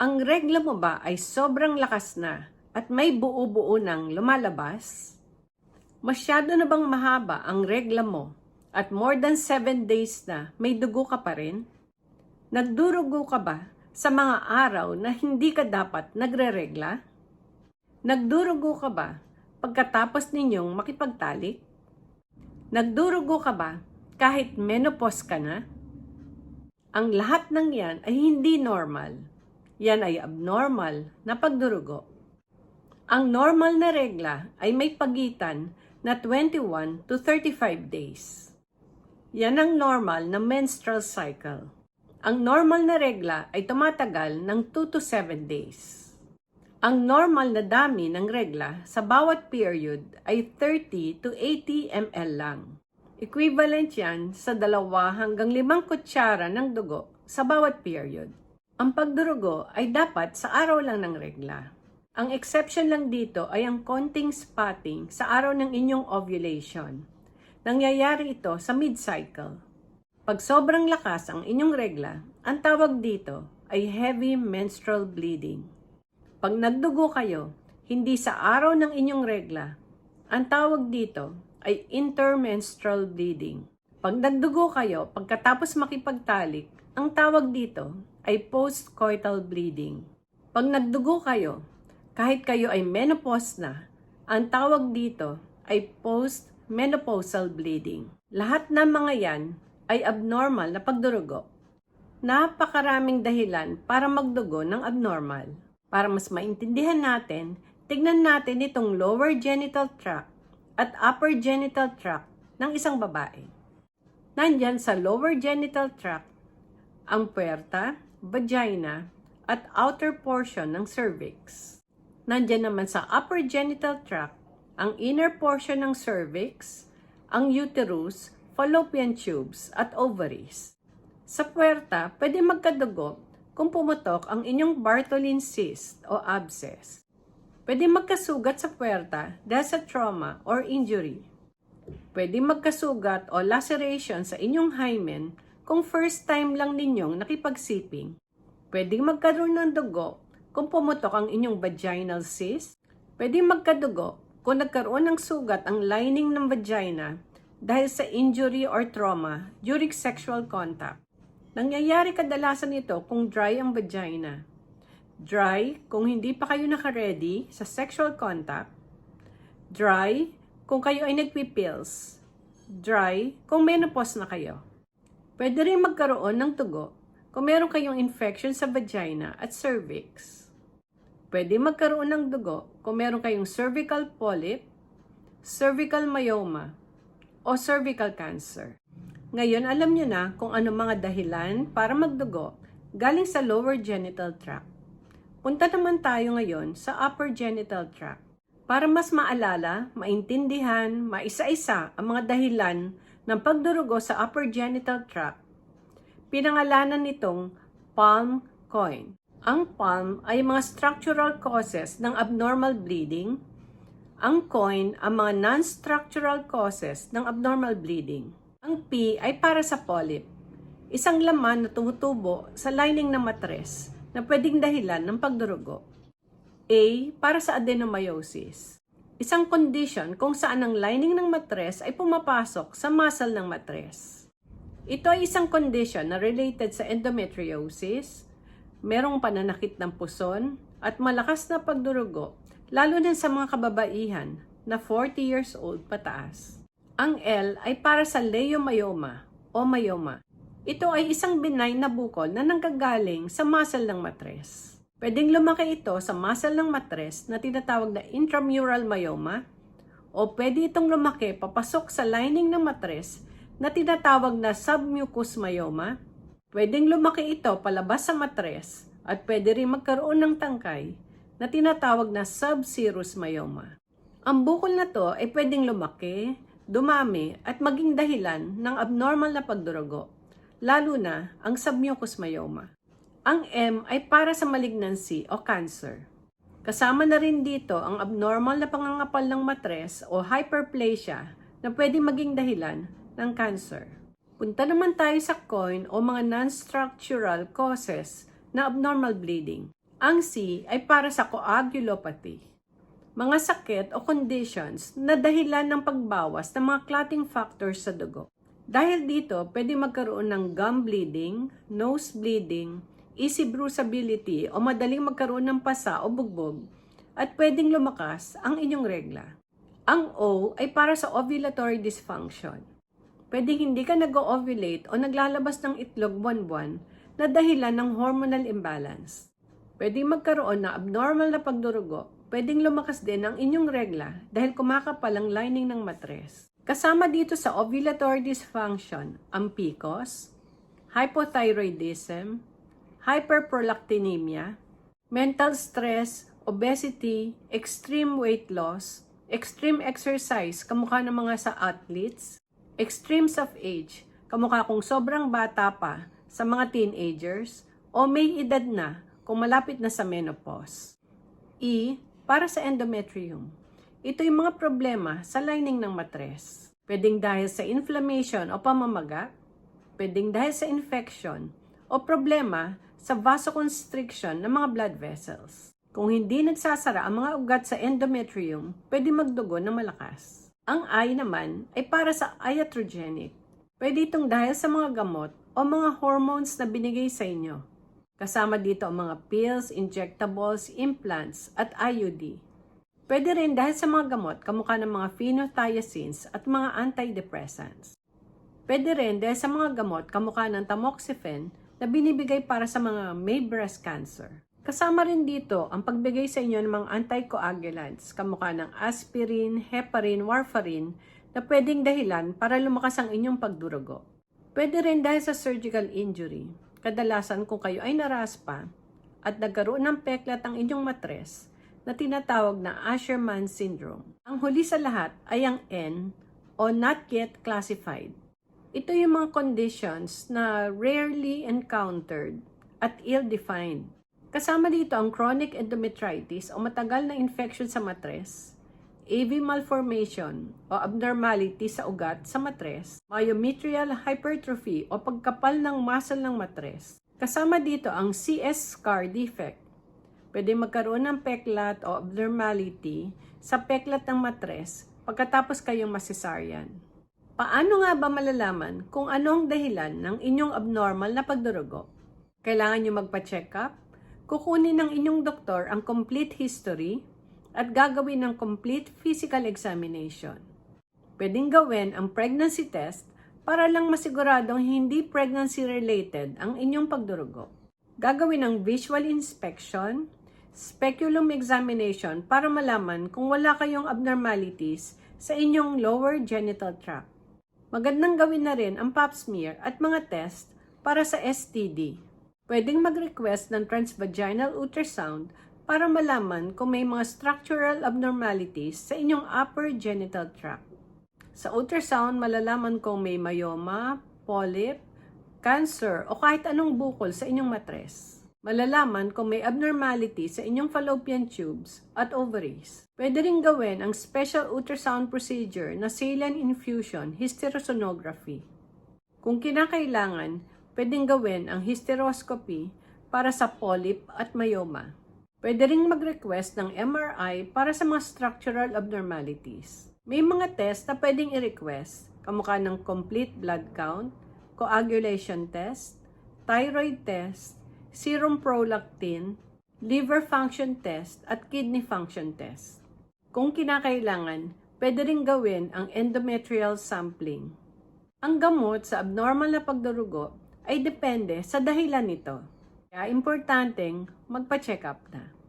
Ang regla mo ba ay sobrang lakas na at may buo-buo nang lumalabas? Masyado na bang mahaba ang regla mo at more than 7 days na may dugo ka pa rin? Nagdurugo ka ba sa mga araw na hindi ka dapat nagre-regla? Nagdurugo ka ba pagkatapos ninyong makipagtalik? Nagdurugo ka ba kahit menopause ka na? Ang lahat ng yan ay hindi normal. Yan ay abnormal na pagdurugo. Ang normal na regla ay may pagitan na 21 to 35 days. Yan ang normal na menstrual cycle. Ang normal na regla ay tumatagal ng 2 to 7 days. Ang normal na dami ng regla sa bawat period ay 30 to 80 ml lang. Equivalent yan sa dalawa hanggang limang kutsara ng dugo sa bawat period. Ang pagdurugo ay dapat sa araw lang ng regla. Ang exception lang dito ay ang konting spotting sa araw ng inyong ovulation. Nangyayari ito sa mid-cycle. Pag sobrang lakas ang inyong regla, ang tawag dito ay heavy menstrual bleeding. Pag nagdugo kayo, hindi sa araw ng inyong regla, ang tawag dito ay intermenstrual bleeding. Pag nagdugo kayo pagkatapos makipagtalik, ang tawag dito ay postcoital bleeding. Pag nagdugo kayo, kahit kayo ay menopause na, ang tawag dito ay postmenopausal bleeding. Lahat ng mga yan ay abnormal na pagdurugo. Napakaraming dahilan para magdugo ng abnormal. Para mas maintindihan natin, tignan natin itong lower genital tract at upper genital tract ng isang babae. Nandyan sa lower genital tract ang puerta, vagina, at outer portion ng cervix. Nandyan naman sa upper genital tract ang inner portion ng cervix, ang uterus, fallopian tubes, at ovaries. Sa puerta, pwede magkadugo kung pumutok ang inyong Bartholin cyst o abscess. Pwede magkasugat sa puerta dahil sa trauma or injury. Pwede magkasugat o laceration sa inyong hymen kung first time lang ninyong nakipagsiping. Pwede magkaroon ng dugo kung pumutok ang inyong vaginal cyst. Pwede magkadugo kung nagkaroon ng sugat ang lining ng vagina dahil sa injury or trauma during sexual contact. Nangyayari kadalasan ito kung dry ang vagina. Dry kung hindi pa kayo naka-ready sa sexual contact. Dry kung kayo ay nagpipills. Dry kung menopause na kayo. Pwede rin magkaroon ng tugo kung meron kayong infection sa vagina at cervix. Pwede magkaroon ng dugo kung meron kayong cervical polyp, cervical myoma, o cervical cancer. Ngayon, alam nyo na kung ano mga dahilan para magdugo galing sa lower genital tract. Punta naman tayo ngayon sa upper genital tract para mas maalala, maintindihan, maisa-isa ang mga dahilan ng pagdurugo sa upper genital tract. Pinangalanan nitong palm coin. Ang palm ay mga structural causes ng abnormal bleeding. Ang coin ang mga non-structural causes ng abnormal bleeding. Ang P ay para sa polyp, isang laman na tumutubo sa lining ng matres na pwedeng dahilan ng pagdurugo. A para sa adenomyosis, isang condition kung saan ang lining ng matres ay pumapasok sa muscle ng matres. Ito ay isang condition na related sa endometriosis, merong pananakit ng puson, at malakas na pagdurugo, lalo na sa mga kababaihan na 40 years old pataas. Ang L ay para sa leiomyoma o myoma. Ito ay isang benign na bukol na nanggagaling sa muscle ng matres. Pwedeng lumaki ito sa muscle ng matres na tinatawag na intramural myoma o pwede itong lumaki papasok sa lining ng matres na tinatawag na submucous myoma. Pwedeng lumaki ito palabas sa matres at pwede rin magkaroon ng tangkay na tinatawag na subserous myoma. Ang bukol na to ay pwedeng lumaki, dumami at maging dahilan ng abnormal na pagdurugo, lalo na ang submucous myoma. Ang M ay para sa malignancy o cancer. Kasama na rin dito ang abnormal na pangangapal ng matres o hyperplasia na pwede maging dahilan ng cancer. Punta naman tayo sa coin o mga non-structural causes na abnormal bleeding. Ang C ay para sa coagulopathy. Mga sakit o conditions na dahilan ng pagbawas ng mga clotting factors sa dugo. Dahil dito, pwede magkaroon ng gum bleeding, nose bleeding, easy bruisability o madaling magkaroon ng pasa o bugbog at pwedeng lumakas ang inyong regla. Ang O ay para sa ovulatory dysfunction. Pwedeng hindi ka nag-ovulate o naglalabas ng itlog buwan-buwan na dahilan ng hormonal imbalance. Pwedeng magkaroon ng abnormal na pagdurugo. Pwedeng lumakas din ang inyong regla dahil kumakapal ang lining ng matres. Kasama dito sa ovulatory dysfunction ang PCOS, hypothyroidism, hyperprolactinemia, mental stress, obesity, extreme weight loss, extreme exercise, kamukha ng mga sa athletes, extremes of age, kamukha kung sobrang bata pa sa mga teenagers, o may edad na kung malapit na sa menopause. E, para sa endometrium. Ito yung mga problema sa lining ng matres. Pwedeng dahil sa inflammation o pamamaga, pwedeng dahil sa infection, o problema sa vasoconstriction ng mga blood vessels. Kung hindi nagsasara ang mga ugat sa endometrium, pwede magdugo na malakas. Ang I naman ay para sa iatrogenic. Pwede itong dahil sa mga gamot o mga hormones na binigay sa inyo. Kasama dito ang mga pills, injectables, implants, at IUD. Pwede rin dahil sa mga gamot kamukha ng mga phenothiazines at mga antidepressants. Pwede rin dahil sa mga gamot kamukha ng tamoxifen na binibigay para sa mga may breast cancer. Kasama rin dito ang pagbigay sa inyo ng mga anticoagulants kamukha ng aspirin, heparin, warfarin na pwedeng dahilan para lumakas ang inyong pagdurugo. Pwede rin dahil sa surgical injury. Kadalasan kung kayo ay naraspa at nagkaroon ng peklat ang inyong matres na tinatawag na Asherman syndrome. Ang huli sa lahat ay ang N o not yet classified. Ito yung mga conditions na rarely encountered at ill-defined. Kasama dito ang chronic endometritis o matagal na infection sa matres, AV malformation o abnormality sa ugat sa matres, myometrial hypertrophy o pagkapal ng muscle ng matres. Kasama dito ang CS scar defect. Pwede magkaroon ng peklat o abnormality sa peklat ng matres pagkatapos kayong masesaryan. Paano nga ba malalaman kung ano ang dahilan ng inyong abnormal na pagdurugo? Kailangan nyo magpa-check up? Kukunin ng inyong doktor ang complete history at gagawin ng complete physical examination. Pwedeng gawin ang pregnancy test para lang masiguradong hindi pregnancy-related ang inyong pagdurugo. Gagawin ang visual inspection, speculum examination para malaman kung wala kayong abnormalities sa inyong lower genital tract. Magandang gawin na rin ang pap smear at mga test para sa STD. Pwedeng mag-request ng transvaginal ultrasound para malaman kung may mga structural abnormalities sa inyong upper genital tract. Sa ultrasound, malalaman kung may myoma, polyp, cancer o kahit anong bukol sa inyong matres. Malalaman kung may abnormality sa inyong fallopian tubes at ovaries. Pwede rin gawin ang special ultrasound procedure na saline infusion hysterosonography. Kung kinakailangan, pwedeng gawin ang hysteroscopy para sa polyp at myoma. Pwede ring mag-request ng MRI para sa mga structural abnormalities. May mga test na pwedeng i-request, kamukha ng complete blood count, coagulation test, thyroid test, serum prolactin, liver function test, at kidney function test. Kung kinakailangan, pwede ring gawin ang endometrial sampling. Ang gamot sa abnormal na pagdurugo ay depende sa dahilan nito. Kaya importanteng magpa-check up na.